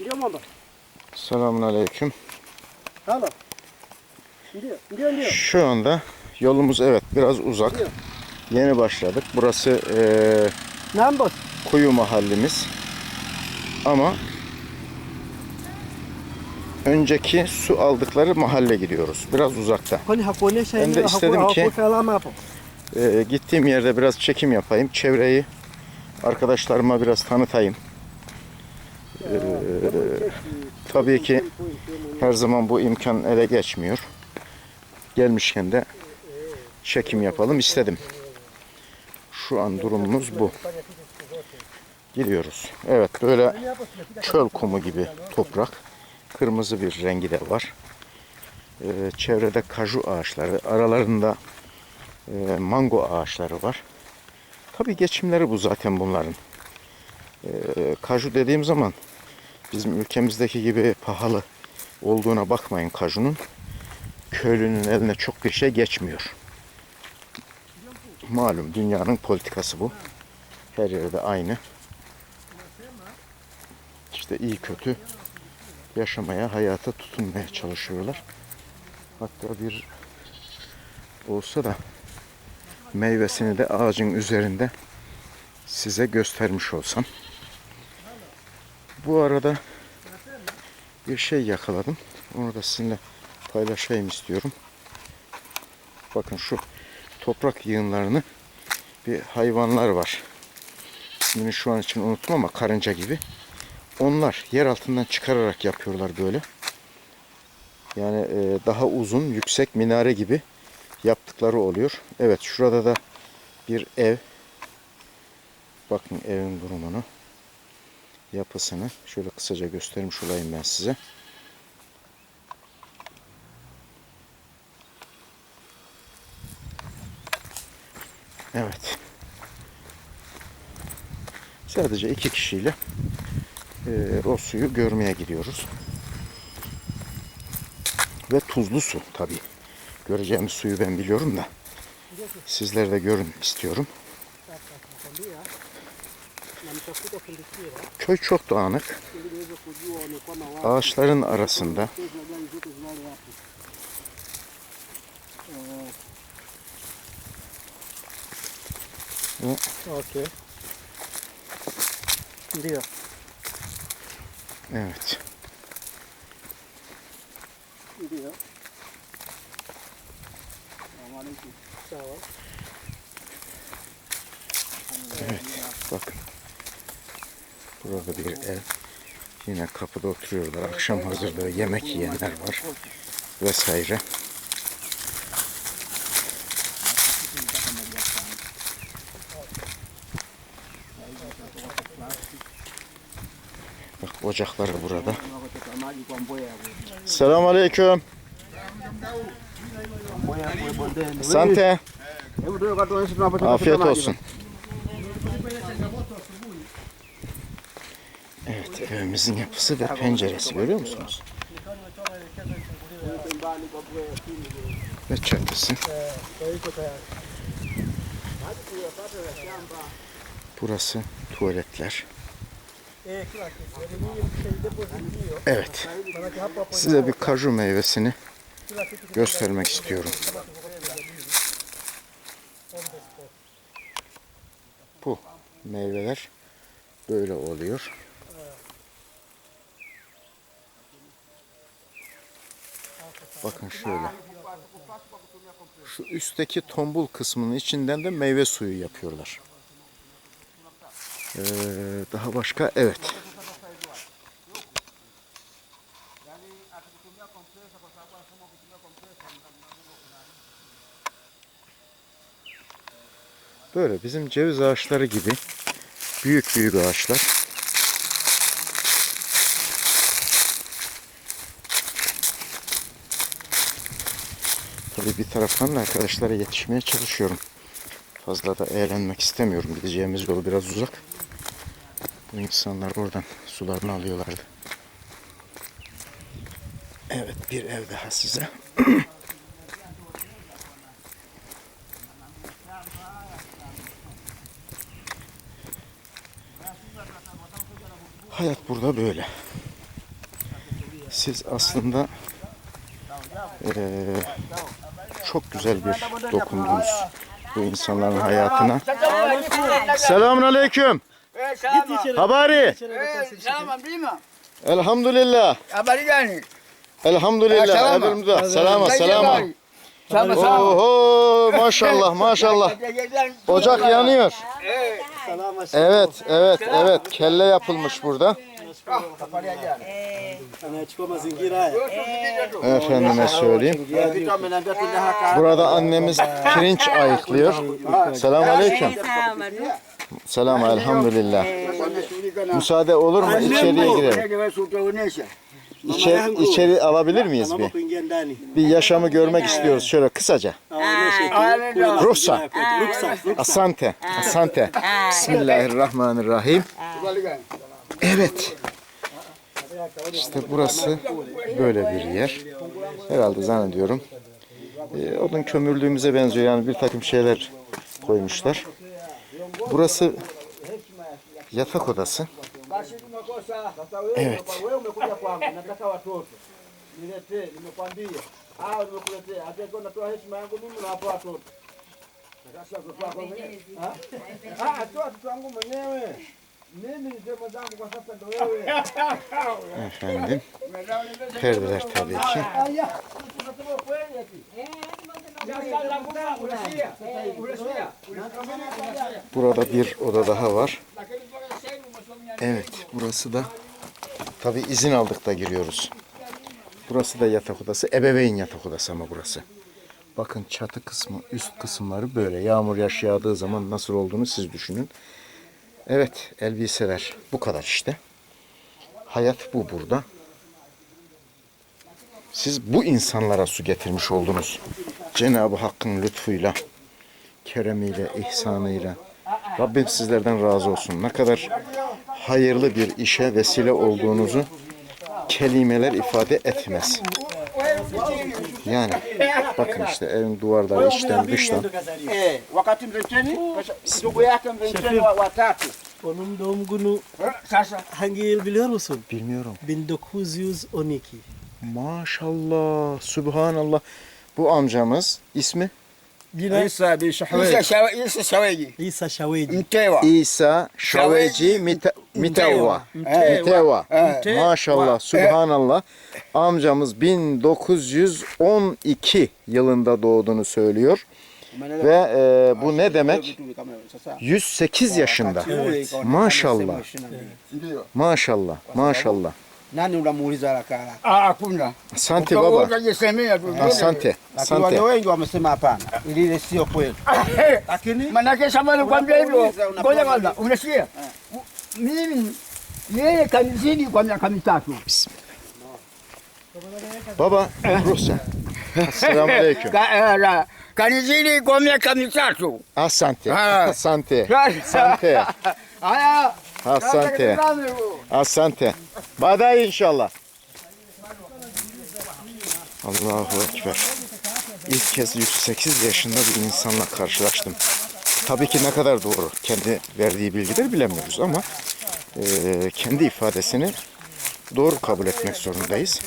Ndio mwamba. Selamun Aleyküm. Halo. Ndio, ndio ndio. Şu anda yolumuz evet biraz uzak. Ndio. Yeni başladık. Burası Nambo. kuyu mahallemiz. Ama önceki su aldıkları mahalle gidiyoruz. Biraz uzakta. Hakuonesha Ben de istedim ki-? Eee, gittiğim yerde biraz çekim yapayım. Çevreyi arkadaşlarıma biraz tanıtayım. Eee, tabii ki her zaman bu imkan ele geçmiyor. Gelmişken de çekim yapalım istedim. Şu an durumumuz bu. Gidiyoruz. Evet böyle çöl kumu gibi toprak. Kırmızı bir rengi de var. Ee, çevrede kaju ağaçları, aralarında e, mango ağaçları var. Tabii geçimleri bu zaten bunların. Ee, kaju dediğim zaman bizim ülkemizdeki gibi pahalı olduğuna bakmayın kajunun. Köylünün eline çok bir şey geçmiyor. Malum dünyanın politikası bu. Her yerde aynı. İşte iyi kötü yaşamaya, hayata tutunmaya çalışıyorlar. Hatta bir olsa da meyvesini de ağacın üzerinde size göstermiş olsam. Bu arada bir şey yakaladım. Onu da sizinle paylaşayım istiyorum. Bakın şu toprak yığınlarını bir hayvanlar var. İsmini şu an için unuttum ama karınca gibi. Onlar yer altından çıkararak yapıyorlar böyle. Yani e, daha uzun, yüksek minare gibi yaptıkları oluyor. Evet şurada da bir ev. Bakın evin durumunu. Yapısını şöyle kısaca göstermiş olayım ben size. Evet. Sadece iki kişiyle eee, o suyu görmeye gidiyoruz. Ve tuzlu su tabii. Göreceğimiz suyu ben biliyorum da. Sizler de görün istiyorum. Köy çok dağınık. Ağaçların arasında Okay. Ndio. evet. Ndio. Salamualaikum. Sawa. Evet. Bakın. Burada bir ev. Yine kapıda oturuyorlar. Akşam hazırlığı yemek yiyenler var. Vesaire. Bak ocakları burada. Selamun Aleyküm. Sante. Afiyet olsun. Evimizin yapısı ve penceresi görüyor musunuz? Ve çatısı. Burası tuvaletler. Evet. Size bir kaju meyvesini göstermek istiyorum. Bu meyveler böyle oluyor. Bakın şöyle. Şu üstteki tombul kısmının içinden de meyve suyu yapıyorlar. Ee, daha başka evet. Böyle bizim ceviz ağaçları gibi büyük büyük ağaçlar. Tabii bir taraftan da arkadaşlara yetişmeye çalışıyorum. Fazla da eğlenmek istemiyorum. Gideceğimiz yol biraz uzak. Bu insanlar oradan sularını alıyorlardı. Evet bir ev daha size. Hayat burada böyle. Siz aslında eee, çok güzel bir dokundunuz bu insanların hayatına. Selamun aleyküm. Habari. Elhamdülillah. Habari gani? Elhamdülillah. Elhamdülillah. Selama selama. Oho maşallah maşallah. Ocak yanıyor. Evet evet evet kelle yapılmış burada. Anachukua mazingira haya Efendime söyleyeyim. Burada annemiz pirinç ayıklıyor. Selamun aleyküm. Selam elhamdülillah. Müsaade olur mu? İçeriye girelim. İçeri, içeri alabilir miyiz bir? Bir yaşamı görmek istiyoruz. Şöyle kısaca. aoneshe Ruhsa. Asante. Asante. Bismillahirrahmanirrahim. Evet. İşte burası böyle bir yer. Herhalde zannediyorum. E, odun kömürlüğümüze benziyor. Yani bir takım şeyler koymuşlar. Burası yatak odası. Evet. Efendim. Perdeler tabii ki. Burada bir oda daha var. Evet, burası da tabii izin aldık da giriyoruz. Burası da yatak odası, ebeveyn yatak odası ama burası. Bakın çatı kısmı, üst kısımları böyle. Yağmur yaş yağdığı zaman nasıl olduğunu siz düşünün. Evet, elbiseler bu kadar işte. Hayat bu burada. Siz bu insanlara su getirmiş oldunuz. Cenab-ı Hakk'ın lütfuyla, keremiyle, ihsanıyla. Rabbim sizlerden razı olsun. Ne kadar hayırlı bir işe vesile olduğunuzu kelimeler ifade etmez. Yani bakın işte evin duvarları içten dıştan Onun doğum günü hangi biliyor musun? bilmiyorum. 1912. Maşallah, Subhanallah. Bu amcamız ismi Jina Isa bin Shahweji. Isa Shawe- Isa Shaweji. Mtewa. İsa Miteva. Miteva. Eh, Maşallah, Subhanallah. Amcamız 1912 yılında doğduğunu söylüyor. Ve e, bu ne demek? 108 yaşında. Evet. Maşallah. Maşallah. Maşallah. Nani unamuuliza? Ah, hakuna. Asante baba. Utajisemea tu. Asante. Lakini wale Asante. wengi wamesema hapana. Lile sio kweli. Lakini manake shamba nikwambia hivyo. Ngoja kwanza, unasikia? Mimi yeye kanizidi kwa miaka mitatu. Baba, Rusya. Assalamu aleyküm. Ka, la- kanizidi kwa miaka mitatu. Asante. Asante. Asante. Asante. Asante. Baday inşallah. Allahu Ekber. İlk kez 108 yaşında bir insanla karşılaştım. Tabii ki ne kadar doğru. Kendi verdiği bilgileri bilemiyoruz ama eee, kendi ifadesini doğru kabul etmek zorundayız.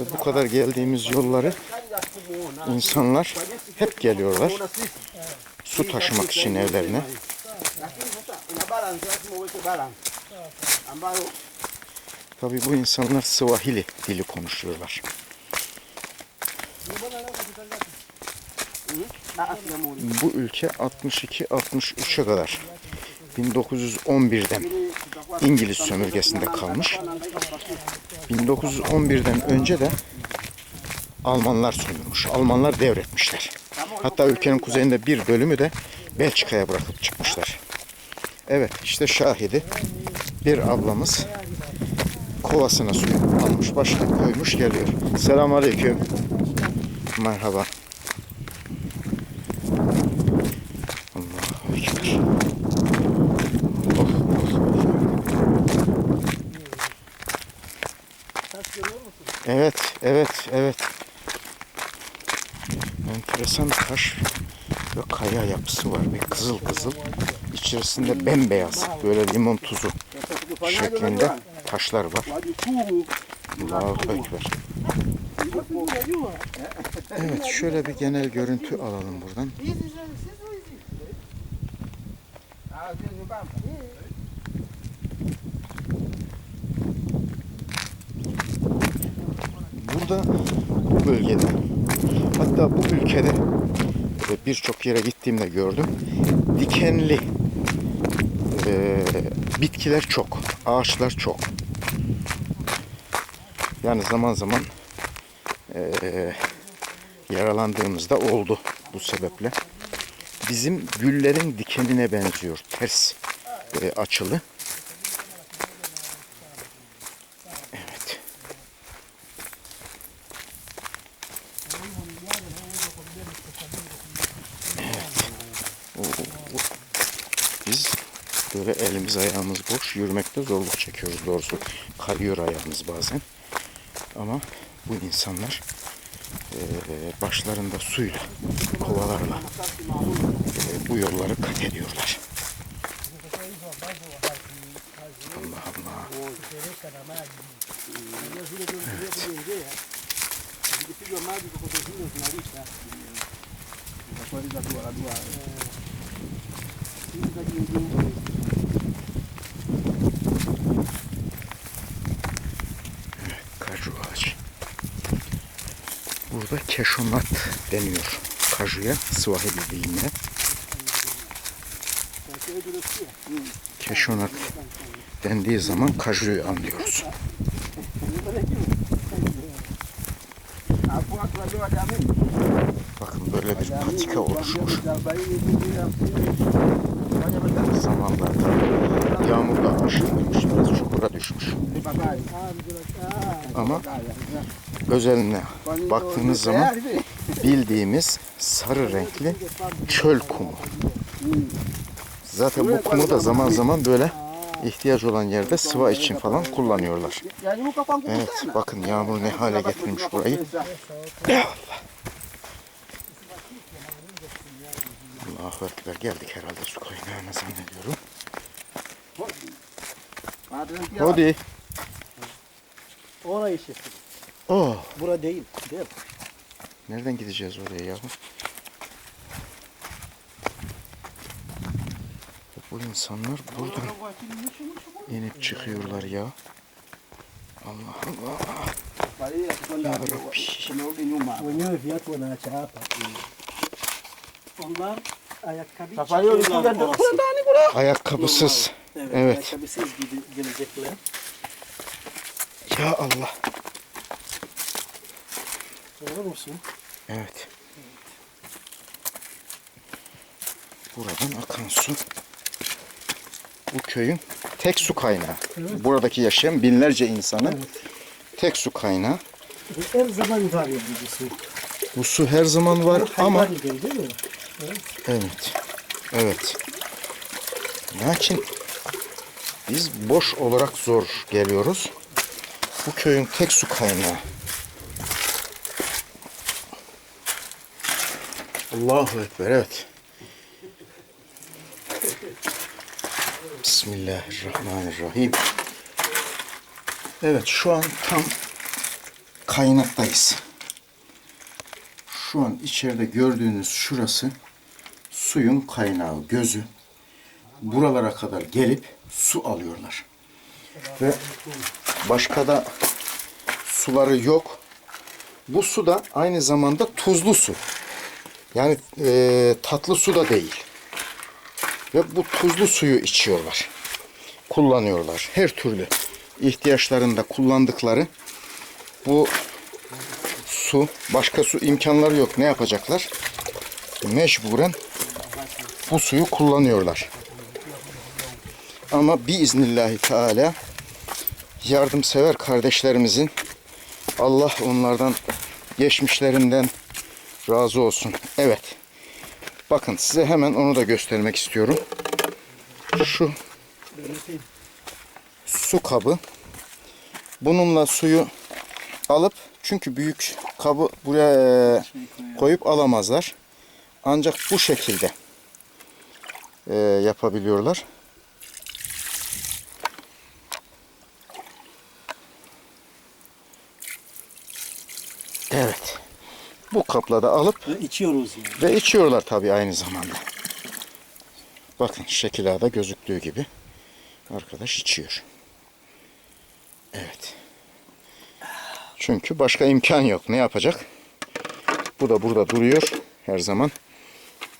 Ve bu kadar geldiğimiz yolları insanlar hep geliyorlar. Su taşımak için evlerine. Tabii bu insanlar Swahili dili konuşuyorlar. Bu ülke 62-63'e kadar 1911'den İngiliz sömürgesinde kalmış. 1911'den önce de Almanlar sömürmüş. Almanlar devretmişler. Hatta ülkenin kuzeyinde bir bölümü de Belçika'ya bırakıp çıkmışlar. Evet işte şahidi bir ablamız kovasına suyu almış başına koymuş geliyor. Selamun Aleyküm. Merhaba. Allahu Ekber. Oh, oh, oh. Evet, evet, evet. Enteresan taş ve kaya yapısı var. Bir kızıl kızıl. İçerisinde bembeyaz böyle limon tuzu şeklinde taşlar var. Allahu Ekber. Evet şöyle bir genel görüntü alalım buradan. Burada bu bölgede hatta bu ülkede e, birçok yere gittiğimde gördüm. Dikenli e, bitkiler çok, ağaçlar çok. Yani zaman zaman eee, yaralandığımızda oldu bu sebeple. Bizim güllerin dikenine benziyor. Ters eee, açılı. Evet. Evet. Oo. Biz böyle elimiz ayağımız boş yürümekte zorluk çekiyoruz doğrusu. Kayıyor ayağımız bazen. Ama bu insanlar eee, başlarında suyla, kovalarla eee, bu yolları kat ediyorlar. Allah Allah. zikipigwa Burada keşonat deniyor. Kajuya Swahili dilinde. Keşonat dendiği zaman kajuyu anlıyoruz. Bakın böyle bir patika oluşmuş. Zamanlarda yağmur da aşındırmış, biraz çukura düşmüş. Ama özeline baktığınız zaman bildiğimiz sarı renkli çöl kumu. Zaten bu kumu da zaman zaman böyle ihtiyaç olan yerde sıva için falan kullanıyorlar. Evet bakın yağmur ne hale getirmiş burayı. Allahu Ekber geldik herhalde su kaynağına zannediyorum. Hadi. Orayı işte. Oh. Bura değil. Değil. Nereden gideceğiz oraya ya? Bu insanlar buradan inip çıkıyorlar ya. Allah Allah. Ya Rabbi. Onlar ayakkabı çıkıyorlar Ayakkabısız. Evet, ayakkabısız gelecekler. Ya Allah. Görüyor musun? Evet. Buradan akan su. Bu köyün tek su kaynağı. Buradaki yaşayan binlerce insanın tek su kaynağı. Her zaman var ya bu su. Bu su her zaman var ama Hayvan gibi değil mi? evet. Evet. Lakin biz boş olarak zor geliyoruz. Bu köyün tek su kaynağı. Allahu Ekber evet. Bismillahirrahmanirrahim. Evet şu an tam kaynaktayız. Şu an içeride gördüğünüz şurası suyun kaynağı, gözü. Buralara kadar gelip su alıyorlar. Ve başka da suları yok. Bu su da aynı zamanda tuzlu su. Yani eee, tatlı su da değil. Ve bu tuzlu suyu içiyorlar. Kullanıyorlar. Her türlü ihtiyaçlarında kullandıkları bu su, başka su imkanları yok. Ne yapacaklar? Mecburen bu suyu kullanıyorlar. Ama biiznillahi teala yardımsever kardeşlerimizin Allah onlardan geçmişlerinden razı olsun. Evet. Bakın size hemen onu da göstermek istiyorum. Şu su kabı. Bununla suyu alıp çünkü büyük kabı buraya e, koyup alamazlar. Ancak bu şekilde e, yapabiliyorlar. Evet. Bu kapla da alıp Ve içiyoruz yani. ve içiyorlar tabii aynı zamanda. Bakın şekil A'da gözüktüğü gibi arkadaş içiyor. Evet. Çünkü başka imkan yok. Ne yapacak? Bu da burada duruyor her zaman.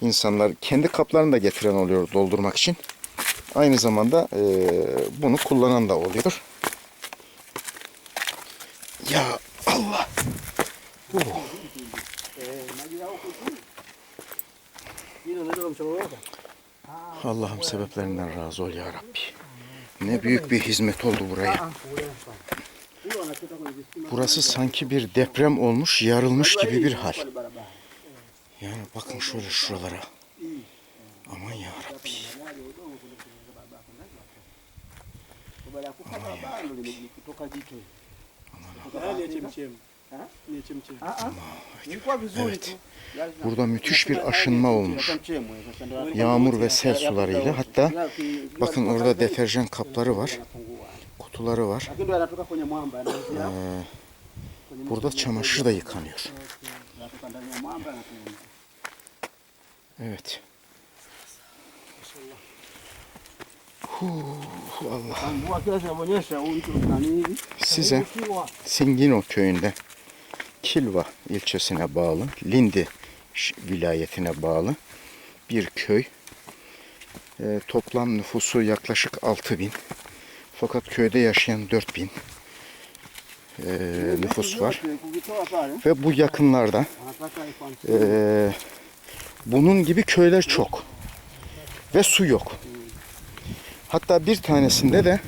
İnsanlar kendi kaplarını da getiren oluyor doldurmak için. Aynı zamanda eee, bunu kullanan da oluyor. Ya Allah! Allah'ım sebeplerinden razı ol ya Rabbi. Ne büyük bir hizmet oldu buraya. Burası sanki bir deprem olmuş, yarılmış gibi bir hal. Yani bakın şöyle şuralara. Aman ya Rabbi. Ni chemchem. Ni chemchem. Ilikuwa vizuri Evet. Burada müthiş bir aşınma olmuş. Yağmur ve sel sularıyla hatta bakın orada deterjan kapları var, kutuları var. Ee, burada çamaşır da yıkanıyor. Evet. Allah. Size Singino köyünde Kilva ilçesine bağlı, Lindi vilayetine bağlı bir köy. Ee, toplam nüfusu yaklaşık 6000. Fakat köyde yaşayan 4000 ee, nüfus var. Ve bu yakınlarda ee, bunun gibi köyler çok. Ve su yok. Hatta bir tanesinde de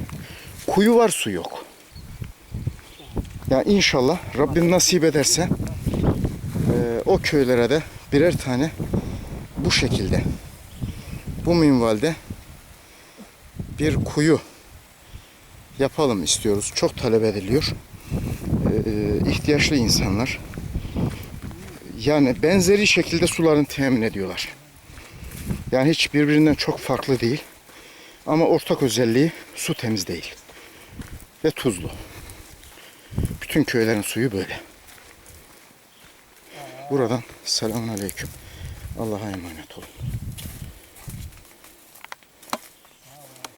kuyu var su yok. Ya inşallah Rabbim nasip ederse eee, o köylere de birer tane bu şekilde bu minvalde bir kuyu yapalım istiyoruz. Çok talep ediliyor. Eee, ihtiyaçlı insanlar yani benzeri şekilde sularını temin ediyorlar. Yani hiç birbirinden çok farklı değil. Ama ortak özelliği su temiz değil. Ve tuzlu. Bütün köylerin suyu böyle. Buradan selamun aleyküm. Allah'a emanet olun.